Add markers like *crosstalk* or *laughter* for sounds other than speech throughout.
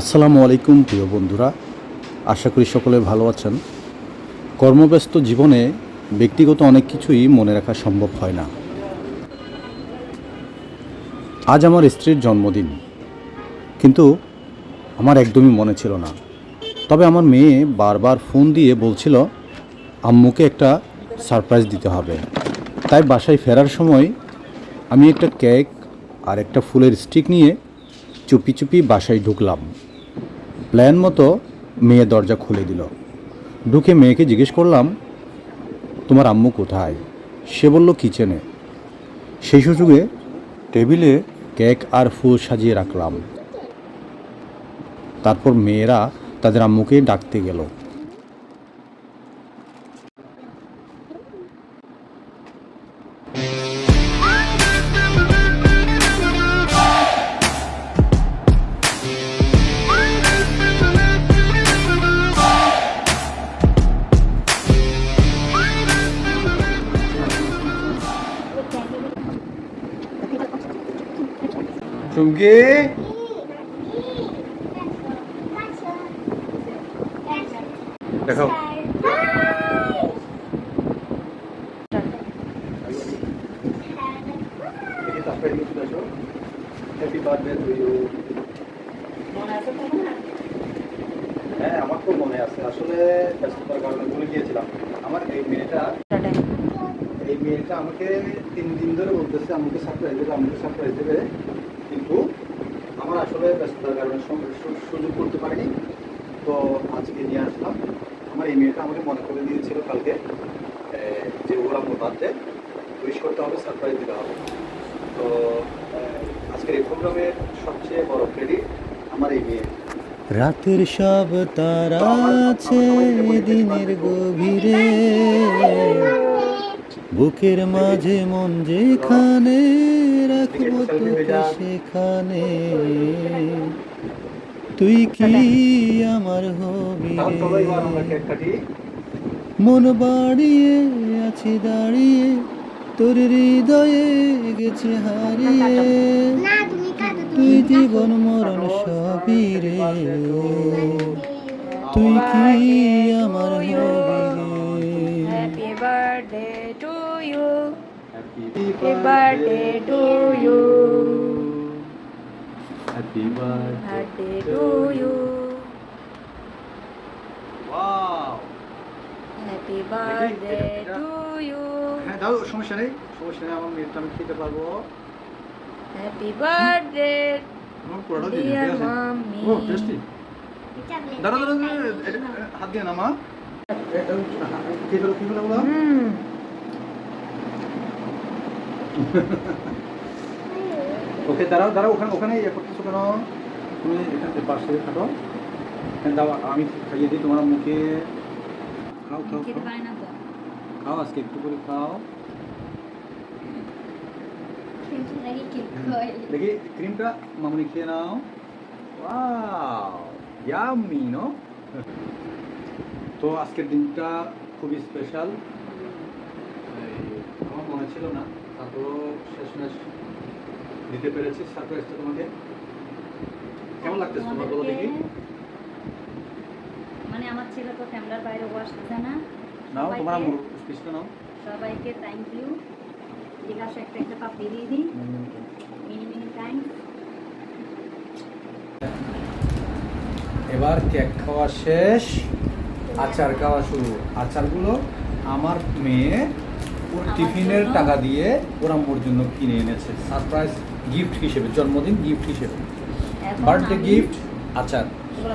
আসসালামু আলাইকুম, প্রিয় বন্ধুরা। আশা করি সকলে ভালো আছেন। কর্মব্যস্ত জীবনে ব্যক্তিগত অনেক কিছুই মনে রাখা সম্ভব হয় না। আজ আমার স্ত্রীর জন্মদিন। কিন্তু আমার একদমই মনে ছিল না। তবে আমার মেয়ে বারবার ফোন দিয়ে বলছিল, আম্মুকে একটা সারপ্রাইজ দিতে হবে। তাই বাসায় ফেরার সময় আমি একটা কেক আর একটা ফুলের স্টিক নিয়ে চুপি চুপি বাসায় ঢুকলাম। প্ল্যান মতো মেয়ে দরজা খুলে দিল। ঢুকে মেয়েকে জিজ্ঞেস করলাম, তোমার আম্মু কোথায়? সে বলল, কিচেনে। সেই সুযোগে টেবিলে কেক আর ফুল সাজিয়ে রাখলাম। তারপর মেয়েরা তাদের আম্মুকে ডাকতে গেল। চুমকি দেখো। হ্যাঁ আমার মনে আছে। আসলে কারণে ভুলে গিয়েছিলাম। আমার এই মেয়েটা এই মেয়েটা আমাকে তিন দিন ধরে বলতেছে, আমাকে সারপ্রাইজ দেবে, আমাকে সারপ্রাইজ দেবে। কিন্তু আমার আসলে ব্যস্ততার কারণে সুযোগ করতে পারিনি। তো আজকে নিয়ে আসলাম। আমার এই মেয়েটা আমাকে মনে করে দিয়েছিল কালকে যে ওরা বার্থডে উইশ করতে হবে সারপ্রাইজ দিতে হবে। তো আজকের এই প্রোগ্রামের সবচেয়ে বড় ক্রেডিট আমার এই মেয়ে রাতের সব তারা আছে দিনের গভীরে। বুকের মাঝে মন যেখানে রাখব তোকে সেখানে। তুই কি আমার হবি মন বাড়িয়ে আছি, দাঁড়িয়ে তোর হৃদয়ে গেছে হারিয়ে। তুই জীবন, মরণ সবই রে। তুই কি আমার Happy birthday to you. Happy birthday Birthday to you. Wow Happy birthday to you. হ্যাঁ দাও সমস্যা নেই সমস্যা নেই আমার মেয়েটা আমি খেতে পারব Happy. ও টেস্টি দাঁড়া দাঁড়া হাত দিয়ে না মা কি হলো কি হলো বলো. *laughs* ওকে দাঁড়াও দাঁড়াও ওখানে ওখানে ইয়ে করতেছো কেন? তুমি এখান পাশ খাটো হ্যাঁ দাও আমি খাইয়ে দিই তোমার মুখে। খাও খাও খাও। আজকে একটু করে খাও। দেখি ক্রিমটা মামুনি খেয়ে নাও। ওয়াও ইয়ামি নো তো আজকের দিনটা খুবই স্পেশাল আমার মনে ছিল না। তারপরও শেষমেশ দিতে পেরেছি। সারপ্রাইজটা তোমাকে। কেমন লাগতেছে তোমার বলো দেখি। মানে আমার ছেলে তো ক্যামেরার বাইরে আসতেছে না। নাও তোমার সবাইকে- স্পিচটা নাও। সবাইকে থ্যাংক ইউ জিজ্ঞাসা একটা একটা পাপড়ি দিয়ে দিই। মিনি মিনি থ্যাংক এবার কেক খাওয়া শেষ। আচার খাওয়া শুরু। আচারগুলো আমার মেয়ে টিফিনের টাকা দিয়ে ওর আম্মুর জন্য কিনে এনেছে। সারপ্রাইজ গিফট হিসেবে জন্মদিন গিফট হিসেবে। বার্থডে গিফট আচার।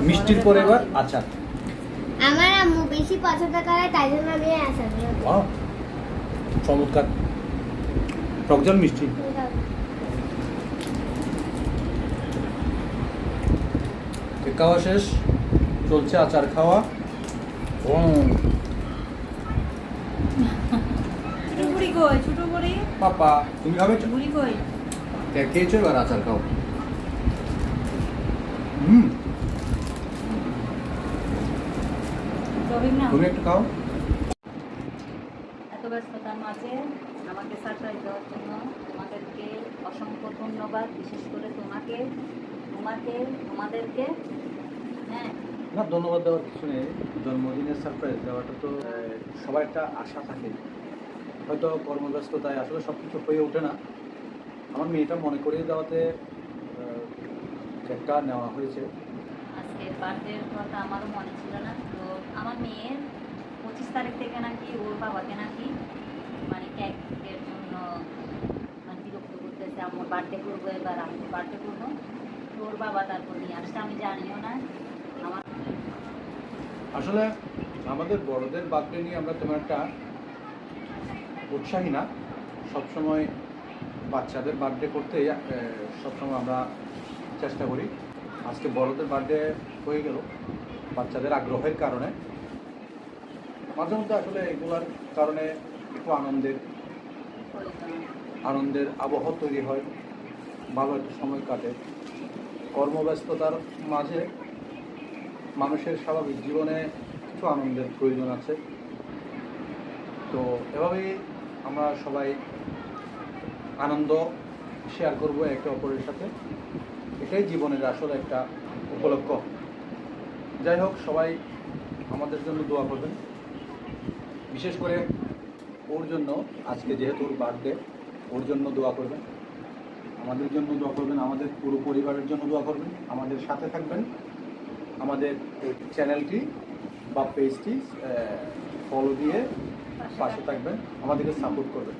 মিষ্টির পরে এবার আচার। আমার আম্মু বেশি পছন্দ করে তাই জন্য আমি ওয়াও চমৎকার। টকজল মিষ্টি। খাওয়া শেষ। চলছে আচার খাওয়া। উম, ছোট বুড়ি কই ছোট বুড়ি পাপা তুমি খাবে? বুড়ি কই? খেয়েছো এবার আচার খাও? হুম। তুমি একটু খাও। এত ব্যস্ততার মাঝে আমাকে সারপ্রাইজ দেওয়ার জন্য তোমাদেরকে অসংখ্য ধন্যবাদ বিশেষ করে তোমাকে তোমাকে তোমাদেরকে। হ্যাঁ। না ধন্যবাদ দেওয়ার কিছু নেই। জন্মদিনের সারপ্রাইজ দেওয়াটা তো সবার একটা আশা থাকে। হয়তো কর্মব্যস্ততায় আসলে সব কিছু হয়ে ওঠে না। আমার মেয়েটা মনে করিয়ে দেওয়াতে কেকটা নেওয়া হয়েছে। আজকে বার্থডের কথা আমারও মনে ছিল না। তো আমার মেয়ের পঁচিশ তারিখ থেকে নাকি ওর বাবাকে নাকি মানে কেকের জন্য মানে বিরক্ত করতেছে আমার বার্থডে করব এবার আমি বার্থডে করব। তো ওর বাবা তারপর নিয়ে আসছে আমি জানিও না। আমার আসলে আমাদের বড়দের বার্থডে নিয়ে আমরা তোমার একটা উৎসাহী না। সবসময় বাচ্চাদের বার্থডে করতে সবসময় আমরা চেষ্টা করি। আজকে বড়দের বার্থডে হয়ে গেল, বাচ্চাদের আগ্রহের কারণে। মাঝে মধ্যে আসলে এগুলার কারণে একটু আনন্দের আনন্দের আবহ তৈরি হয়, ভালো একটা সময় কাটে। কর্মব্যস্ততার মাঝে মানুষের স্বাভাবিক জীবনে কিছু আনন্দের প্রয়োজন আছে। তো এভাবেই আমরা সবাই আনন্দ শেয়ার করব একে অপরের সাথে। এটাই জীবনের আসলে একটা উপলক্ষ। যাই হোক, সবাই আমাদের জন্য দোয়া করবেন। বিশেষ করে ওর জন্য, আজকে যেহেতু ওর বার্থডে ওর জন্য দোয়া করবেন। আমাদের জন্য দোয়া করবেন, আমাদের পুরো পরিবারের জন্য দোয়া করবেন। আমাদের সাথে থাকবেন। আমাদের চ্যানেলটি বা পেজটি ফলো দিয়ে পাশে থাকবেন আমাদেরকে সাপোর্ট করবেন।